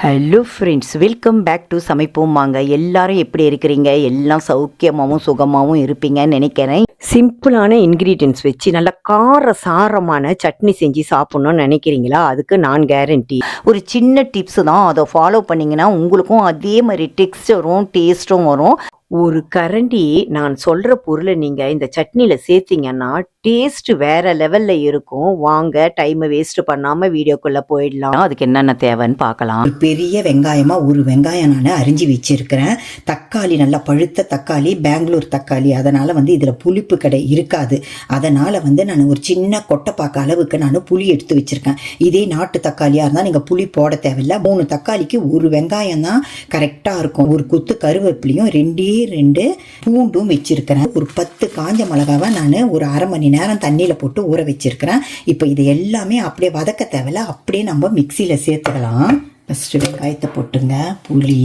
Hello friends welcome back to சமைப்போம் வாங்க எல்லாரும் எப்படி இருக்கிறீங்க? எல்லாம் சௌக்கியமாகவும் சுகமாகவும் இருப்பீங்கன்னு நினைக்கிறேன். சிம்பிளான இன்க்ரீடியன்ஸ் வச்சு நல்ல கார சாரமான சட்னி செஞ்சு சாப்பிட்ணுன்னு நினைக்கிறீங்களா? அதுக்கு நான் கேரண்டி ஒரு சின்ன டிப்ஸ் தான். அதை ஃபாலோ பண்ணிங்கன்னா உங்களுக்கும் அதே மாதிரி டெக்ஸ்டரும் டேஸ்ட்டும் வரும். ஒரு கரண்டி நான் சொல்கிற பொருளை நீங்கள் இந்த சட்னியில் சேர்த்தீங்கன்னா டேஸ்ட் வேறு லெவலில் இருக்கும். வாங்க டைமை வேஸ்ட் பண்ணாமல் வீடியோக்குள்ளே போயிடலாம். அதுக்கு என்னென்ன தேவைன்னு பார்க்கலாம். ஒரு பெரிய வெங்காயமாக ஒரு வெங்காயம் நான் அரிஞ்சு வச்சுருக்கிறேன். தக்காளி நல்லா பழுத்த தக்காளி பெங்களூர் தக்காளி. அதனால் வந்து இதில் புளிப்பு கடை இருக்காது. அதனால் வந்து நான் ஒரு சின்ன கொட்டைப்பாக்க அளவுக்கு நான் புளி எடுத்து வச்சுருக்கேன். இதே நாட்டு தக்காளியாக இருந்தால் நீங்கள் புளி போட தேவையில்ல. மூணு தக்காளிக்கு ஒரு வெங்காயம் தான் கரெக்டாக இருக்கும். ஒரு குத்து கருவேப்பிலையும் ரெண்டே ரெண்டு பூண்டும் வச்சிருக்கிறேன். ஒரு பத்து காஞ்ச மிளகாவை நான் ஒரு அரை மணி நேரம் தண்ணியில் போட்டு ஊற வச்சிருக்கிறேன். இப்போ இது எல்லாமே அப்படியே வதக்க தேவையில்ல அப்படியே நம்ம மிக்சியில் சேர்த்துக்கலாம் ஃபஸ்ட்டு வெங்காயத்தை போட்டுங்க. புளி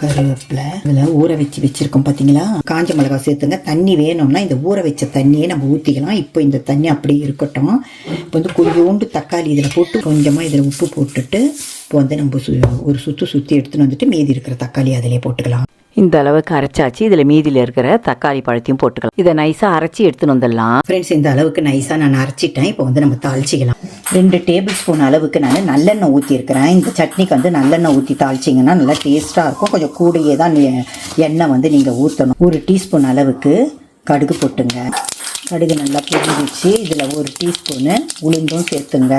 கருவேப்பிலை இதில் ஊற வச்சு வச்சுருக்கோம் பார்த்தீங்களா? காஞ்ச மிளகா சேர்த்துங்க. தண்ணி வேணும்னா இந்த ஊற வச்ச தண்ணியை நம்ம ஊற்றிக்கலாம் இப்போ இந்த தண்ணி அப்படியே இருக்கட்டும். இப்போ வந்து கொஞ்சோண்டு தக்காளி இதில் போட்டு கொஞ்சமாக இதில் உப்பு போட்டுட்டு இப்போ வந்து நம்ம சு ஒரு சுற்று சுற்றி எடுத்துன்னு வந்துட்டு மீதி இருக்கிற தக்காளி அதிலே போட்டுக்கலாம். இந்த அளவுக்கு அரைச்சாச்சு. இதில் மீதியில் இருக்கிற தக்காளி பழத்தையும் போட்டுக்கலாம். இதை நைஸாக அரைச்சி எடுத்துன்னு வந்துடலாம். ஃப்ரெண்ட்ஸ் இந்த அளவுக்கு நைஸாக நான் அரைச்சிட்டேன். இப்போ வந்து நம்ம தாளிச்சிக்கலாம். ரெண்டு டேபிள் ஸ்பூன் அளவுக்கு நான் நல்லெண்ணெய் ஊற்றிருக்கிறேன் இந்த சட்னிக்கு வந்து நல்லெண்ணெய் ஊற்றி தாளிச்சிங்கன்னா நல்லா டேஸ்ட்டாக இருக்கும். கொஞ்சம் கூடையே தான் எண்ணெய் வந்து நீங்கள் ஊற்றணும் ஒரு டீஸ்பூன் அளவுக்கு கடுகு போட்டுங்க. கடுகு நல்லா பொரிஞ்சிச்சு இதில் ஒரு டீஸ்பூனு உளுந்தும் சேர்த்துங்க.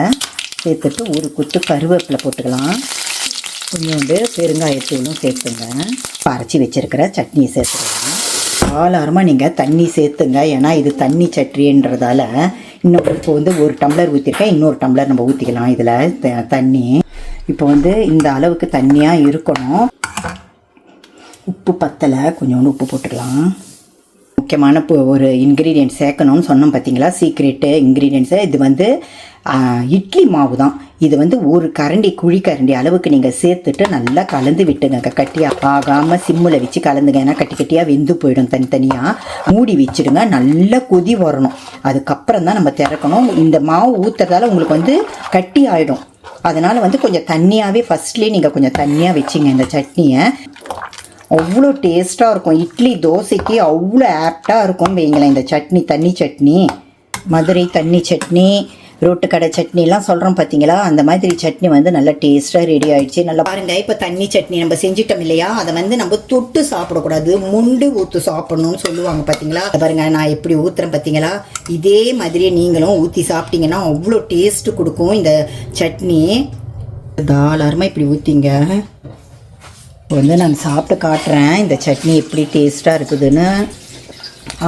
சேர்த்துட்டு ஒரு குத்து கருவேப்பிலை போட்டுக்கலாம். கொஞ்சோண்டு பெருங்காயத்தூளும் சேர்த்துங்க. அரைச்சி வச்சிருக்கிற சட்னி சேர்த்துக்கலாம் காலாரமாக நீங்கள் தண்ணி சேர்த்துங்க. ஏன்னா இது தண்ணி சட்னின்றதால இன்னும் இப்போ வந்து ஒரு டம்ளர் ஊற்றிருக்கேன் இன்னொரு டம்ளர் நம்ம ஊற்றிக்கலாம் இதில். தண்ணி. இப்போ வந்து இந்த அளவுக்கு தண்ணியாக இருக்கணும். உப்பு பத்தலை. கொஞ்சோண்டு உப்பு போட்டுக்கலாம். முக்கியமான ஒரு இன்க்ரீடியன்ட் சேர்க்கணும்னு சொன்னோம் பார்த்தீங்களா சீக்ரெட்டு இன்க்ரீடியன்ஸு இது வந்து இட்லி மாவு தான் இது வந்து ஒரு கரண்டி குழி கரண்டி அளவுக்கு நீங்கள் சேர்த்துட்டு நல்லா கலந்து விட்டுங்க கட்டியாக ஆகாமல் சிம்மில் வச்சு கலந்துங்க. ஏன்னா கட்டி கட்டியாக வெந்து போயிடும் தனித்தனியாக மூடி வச்சிடுங்க. நல்லா கொதி வரணும். அதுக்கப்புறம் தான் நம்ம திறக்கணும். இந்த மாவு ஊற்றுறதால உங்களுக்கு வந்து கட்டி ஆகிடும் அதனால் வந்து கொஞ்சம் தண்ணியாகவே ஃபஸ்ட்லேயே நீங்கள் கொஞ்சம் தண்ணியாக வச்சிங்க இந்த சட்னியை. அவ்வளோ டேஸ்ட்டாக இருக்கும். இட்லி தோசைக்கு அவ்வளோ ஆப்டாக இருக்கும். வைங்களேன் இந்த சட்னி தண்ணி சட்னி. மதுரை தண்ணி சட்னி. ரோட்டுக்கடை சட்னிலாம் சொல்கிறோம் பார்த்தீங்களா அந்த மாதிரி சட்னி வந்து நல்லா டேஸ்ட்டாக ரெடி ஆகிடுச்சு நல்லா பாருங்க இப்போ தண்ணி சட்னி நம்ம செஞ்சிட்டோம் இல்லையா? அதை வந்து நம்ம தொட்டு சாப்பிடக்கூடாது. முண்டு ஊற்று சாப்பிடணும்னு சொல்லுவாங்க பார்த்தீங்களா அதை பாருங்கள் நான் எப்படி ஊற்றுறேன் பார்த்தீங்களா இதே மாதிரியே நீங்களும் ஊற்றி சாப்பிட்டீங்கன்னா அவ்வளோ டேஸ்ட்டு கொடுக்கும் இந்த சட்னி. தாராளமாக இப்படி ஊற்றிங்க இப்போ வந்து நான் சாப்பிட்டு காட்டுறேன். இந்த சட்னி எப்படி டேஸ்ட்டாக இருக்குதுன்னு.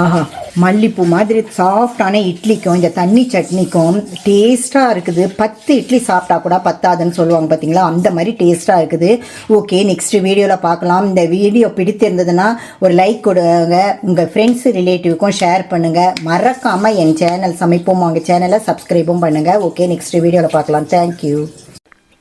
ஆஹா. மல்லிப்பூ மாதிரி சாஃப்டான இட்லிக்கும் இந்த தண்ணி சட்னிக்கும் டேஸ்ட்டாக இருக்குது. பத்து இட்லி சாப்பிட்டா கூட பத்தாதுன்னு சொல்லுவாங்க பார்த்தீங்களா அந்த மாதிரி டேஸ்ட்டாக இருக்குது. ஓகே நெக்ஸ்ட் வீடியோவில் பார்க்கலாம். இந்த வீடியோ பிடித்திருந்ததுன்னா ஒரு லைக் கொடுங்க. உங்கள் ஃப்ரெண்ட்ஸ் ரிலேட்டிவ்க்கும் ஷேர் பண்ணுங்கள் மறக்காமல் என் சேனல் சமைப்போம். அவங்க சேனலை சப்ஸ்கிரைபும் பண்ணுங்கள் ஓகே நெக்ஸ்ட் வீடியோவில் பார்க்கலாம். தேங்க்யூ